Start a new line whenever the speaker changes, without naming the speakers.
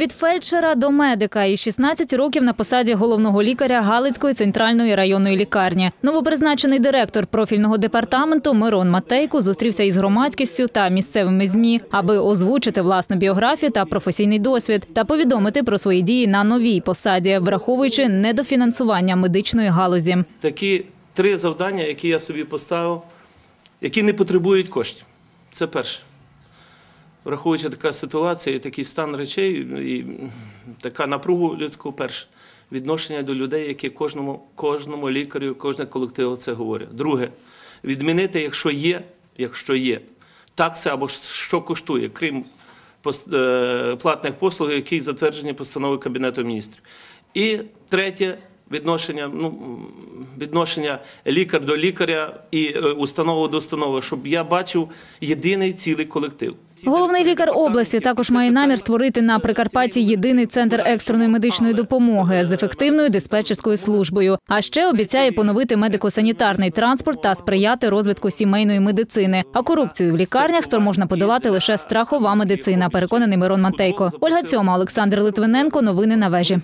Від фельдшера до медика і 16 років на посаді головного лікаря Галицької центральної районної лікарні. Новопризначений директор профільного департаменту Мирон Матейко зустрівся із громадськістю та місцевими змі, аби озвучити власну біографію та професійний досвід та повідомити про свої дії на новій посаді, враховуючи недофінансування медичної галузі.
такі три завдання, які я собі поставив, які не потребують коштів. Це перше. Враховуючи така ситуація, такий стан речей, і така напругу людську, перше, відношення до людей, які кожному, кожному лікарю, кожне колективу це говорять. Друге, відмінити, якщо є, якщо є, такси або що коштує, крім е, платних послуг, які затверджені постановою Кабінету міністрів. І третє відношення, ну, відношення лікар до лікаря і е, установа до установи, щоб я бачив єдиний цілий колектив.
Головний лікар області також має намір створити на Прикарпатті єдиний центр екстреної медичної допомоги з ефективною диспетчерською службою. А ще обіцяє поновити медико-санітарний транспорт та сприяти розвитку сімейної медицини. А корупцію в лікарнях спроможна подолати лише страхова медицина. Переконаний Мирон Матейко. Ольга Цьома, Олександр Литвиненко. Новини на вежі.